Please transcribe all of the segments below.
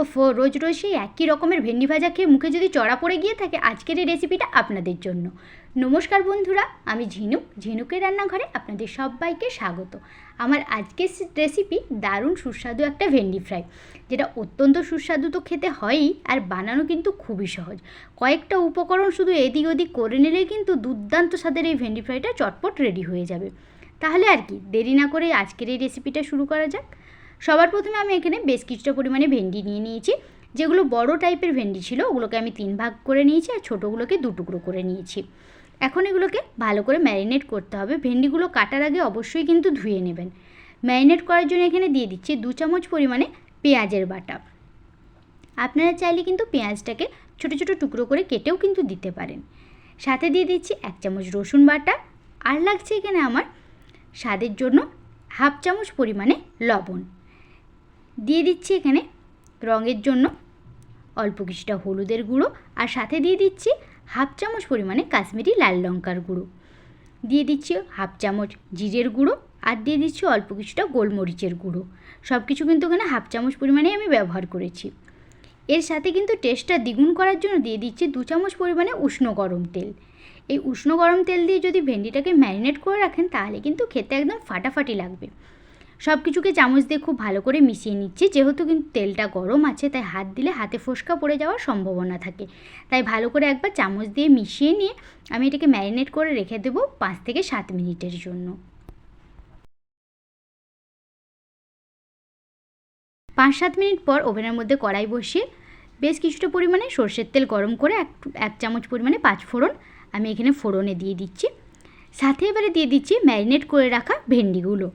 ও ফো রোজ রোজ সেই একই রকমের ভেন্ডি ভাজা খেয়ে মুখে যদি চড়া পড়ে গিয়ে থাকে, আজকের এই রেসিপিটা আপনাদের জন্য। নমস্কার বন্ধুরা, আমি ঝিনুক। ঝিনুকের রান্নাঘরে আপনাদের সবাইকে স্বাগত। আমার আজকের রেসিপি দারুণ সুস্বাদু একটা ভেন্ডি ফ্রাই, যেটা অত্যন্ত সুস্বাদু তো খেতে হয়ই, আর বানানো কিন্তু খুবই সহজ। কয়েকটা উপকরণ শুধু এদিক ওদিক করে নিলেই কিন্তু দুর্দান্ত স্বাদের এই ভেন্ডি ফ্রাইটা চটপট রেডি হয়ে যাবে। তাহলে আর কি, দেরি না করে আজকের এই রেসিপিটা শুরু করা যাক। সবার প্রথমে আমি এখানে বেশ কিছুটা পরিমাণে ভেন্ডি নিয়ে নিয়েছি। যেগুলো বড় টাইপের ভেন্ডি ছিল, ওগুলোকে আমি তিন ভাগ করে নিয়েছি আর ছোটোগুলোকে দু টুকরো করে নিয়েছি। এখন এগুলোকে ভালো করে ম্যারিনেট করতে হবে। ভেন্ডিগুলো কাটার আগে অবশ্যই কিন্তু ধুয়ে নেবেন। ম্যারিনেট করার জন্য এখানে দিয়ে দিচ্ছি দু চামচ পরিমাণে পেঁয়াজের বাটা। আপনারা চাইলে কিন্তু পেঁয়াজটাকে ছোটো ছোটো টুকরো করে কেটেও কিন্তু দিতে পারেন। সাথে দিয়ে দিচ্ছি এক চামচ রসুন বাটা। আর লাগছে এখানে আমার স্বাদের জন্য হাফ চামচ পরিমাণে লবণ। দিয়ে দিচ্ছি এখানে রঙের জন্য অল্প কিছুটা হলুদের গুঁড়ো আর সাথে দিয়ে দিচ্ছি হাফ চামচ পরিমাণে কাশ্মীরি লাল লঙ্কার গুঁড়ো। দিয়ে দিচ্ছি হাফ চামচ জিরের গুঁড়ো আর দিয়ে দিচ্ছি অল্প কিছুটা গোলমরিচের গুঁড়ো। সব কিছু কিন্তু এখানে হাফ চামচ পরিমাণে আমি ব্যবহার করেছি। এর সাথে কিন্তু টেস্টটা দ্বিগুণ করার জন্য দিয়ে দিচ্ছি দু চামচ পরিমাণে উষ্ণ গরম তেল। এই উষ্ণ গরম তেল দিয়ে যদি ভেন্ডিটাকে ম্যারিনেট করে রাখেন তাহলে কিন্তু খেতে একদম ফাটাফাটি লাগবে। সব কিছুকে চামচ দিয়ে খুব ভালো করে মিশিয়ে নিচ্ছি। যেহেতু কিন্তু তেলটা গরম আছে, তাই হাত দিলে হাতে ফোসকা পড়ে যাওয়ার সম্ভাবনা থাকে। তাই ভালো করে একবার চামচ দিয়ে মিশিয়ে নিয়ে আমি এটাকে ম্যারিনেট করে রেখে দেবো পাঁচ থেকে সাত মিনিটের জন্য। পাঁচ সাত মিনিট পর ওভেনের মধ্যে কড়াই বসিয়ে বেশ কিছুটা পরিমাণে সর্ষের তেল গরম করে এক এক চামচ পরিমাণে পাঁচ ফোড়ন আমি এখানে ফোড়নে দিয়ে দিচ্ছি। সাথে এবারে দিয়ে দিচ্ছি ম্যারিনেট করে রাখা ভেন্ডিগুলো।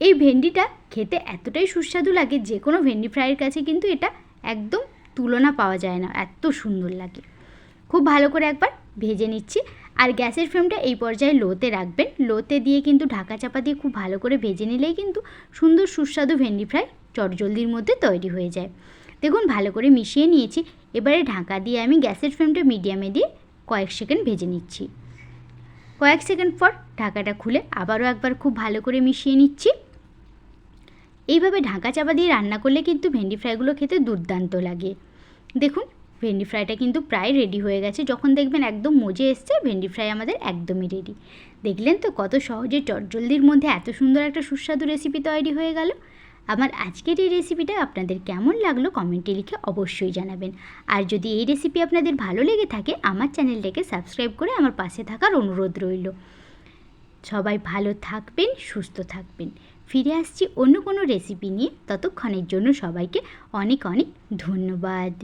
এই ভেন্ডিটা খেতে এতটাই সুস্বাদু লাগে যে কোনো ভেন্ডি ফ্রাইয়ের কাছে কিন্তু এটা একদম তুলনা পাওয়া যায় না, এত সুন্দর লাগে। খুব ভালো করে একবার ভেজে নিচ্ছি। আর গ্যাসের ফ্লেমটা এই পর্যায়ে লোতে রাখবেন। লোতে দিয়ে কিন্তু ঢাকা চাপা দিয়ে খুব ভালো করে ভেজে নিলেই কিন্তু সুন্দর সুস্বাদু ভেন্ডি ফ্রাই চটজলদির মধ্যে তৈরি হয়ে যায়। দেখুন, ভালো করে মিশিয়ে নিয়েছি। এবারে ঢাকা দিয়ে আমি গ্যাসের ফ্লেমটা মিডিয়ামে দিয়ে কয়েক সেকেন্ড ভেজে নিচ্ছি। কয়েক সেকেন্ড পর ঢাকাটা খুলে আবারও একবার খুব ভালো করে মিশিয়ে নিচ্ছি। এইভাবে ঢাকা চাপা দিয়ে রান্না করলে কিন্তু ভেন্ডি ফ্রাইগুলো খেতে দুর্দান্ত লাগে। দেখুন, ভেন্ডি ফ্রাইটা কিন্তু প্রায় রেডি হয়ে গেছে। যখন দেখবেন একদম মজে এসছে, ভেন্ডি ফ্রাই আমাদের একদমই রেডি দেখলেন তো কত সহজে চটজলদির মধ্যে এত সুন্দর একটা সুস্বাদু রেসিপি তৈরি হয়ে গেল? আমার আজকের এই রেসিপিটা আপনাদের কেমন লাগল কমেন্টে লিখে অবশ্যই জানাবেন। আর যদি এই রেসিপি আপনাদের ভালো লেগে থাকে, আমার চ্যানেলটাকে সাবস্ক্রাইব করে আমার পাশে থাকার অনুরোধ রইল। সবাই ভালো থাকবেন, সুস্থ থাকবেন। ফিরে আসছি অন্য কোনো রেসিপি নিয়ে। ততক্ষণের জন্য সবাইকে অনেক অনেক ধন্যবাদ।